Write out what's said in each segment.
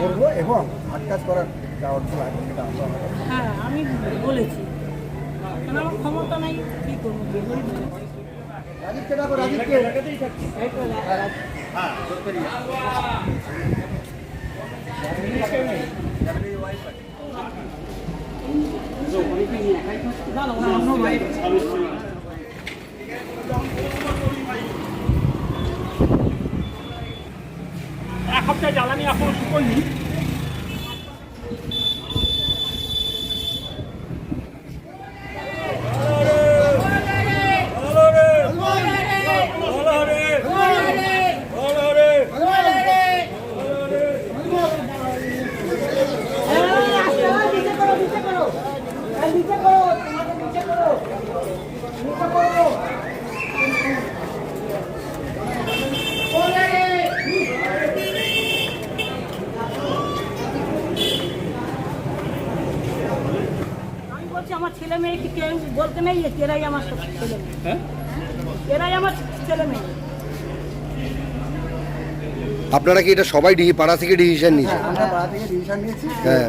করব এবং হাট কাজ করার যা অর্থ লাগে সেটা আমরা হ্যাঁ আমি বলেছি। আমার ক্ষমতা নাই? কী করব? রাজীবকে ডাকো রাজীবকে। এই তো জ্বালানি এখন শুকোয়নি নিচে করো নিচে করো এই নিচে করো তোমাকে নিচে করো নিচে করো আমি বলছি আমার ছেলে মেয়ে কি কেউ বলতে নেই? এরাই আমার সব ছেলে মেয়ে। হ্যাঁ? এরাই আমার ছেলে মেয়ে। আপনারা কি এটা সবাই ডি- পাড়া থেকে ডিসিশন নিয়েছেন? হ্যাঁ আমরা পাড়া থেকে ডিসিশন নিয়েছি হ্যাঁ।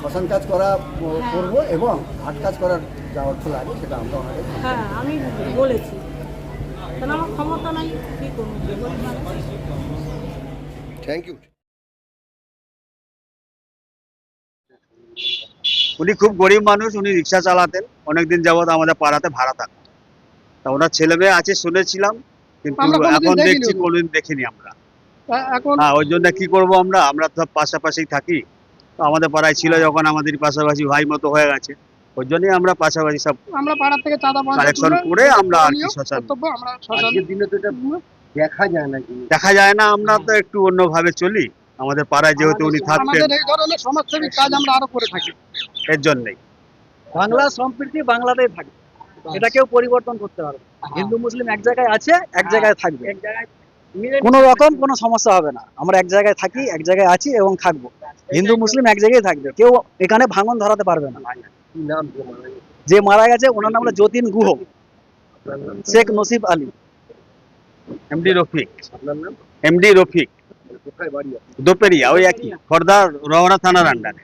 শ্মশান কাজ করা করব এবং হাট কাজ করার যা অর্থ লাগে সেটা আমরা ওনাদের হ্যাঁ আমি বলেছি। কেন আমার ক্ষমতা নাই? কী করব? থ্যাংক ইউ উনি খুব গরিব মানুষ উনি রিক্সা চালাতেন। অনেকদিন যাবত আমাদের পাড়াতে ভাড়া থাকতেন তা ওনার ছেলে মেয়ে আছে শুনেছিলাম কিন্তু এখন দেখছি। কোনোদিন দেখিনি আমরা। হ্যাঁ ওই জন্য কি করব আমরা? আমরা তো পাশাপাশি থাকি। তো আমাদের পাড়ায় ছিল যখন আমাদের পাশাপাশি ভাই মতো হয়ে গেছে। ওই জন্যই আমরা পাশাপাশি সব আমরা পাড়ার থেকে চাঁদা কালেকশন করে আমরা আর কি শ্মশান কর্তব্য আমরা শ্মশান দিনে তো এটা দেখা যায় না। দেখা যায় না আমরা তো একটু অন্যভাবে চলি। আমাদের পাড়ায় যেহেতু উনি থাকতেন এই ধরনের সমাজসেবী কাজ আমরা আরও করে থাকি। এর জন্যই। বাংলা সম্প্রীতি বাংলাতেই থাকবে। এটা কেউ পরিবর্তন করতে পারবে হিন্দু মুসলিম এক জায়গায় আছে এক জায়গায় থাকবে। এক জায়গায় কোনো রকম কোনো সমস্যা হবে না। আমরা এক জায়গায় থাকি এক জায়গায় আছি এবং থাকব। হিন্দু মুসলিম এক জায়গায় থাকবে। কেউ এখানে ভাঙন ধরাতে পারবে না। যে মারা গেছে ওনার নাম হলো যতীন গুহ। শেখ নসিব আলী। এমডি রফিক। আপনার এমডি রফিক। কোথায় বাড়ি দোপেরিয়া ওই একই খর্দা রওনা থানার আন্ডারে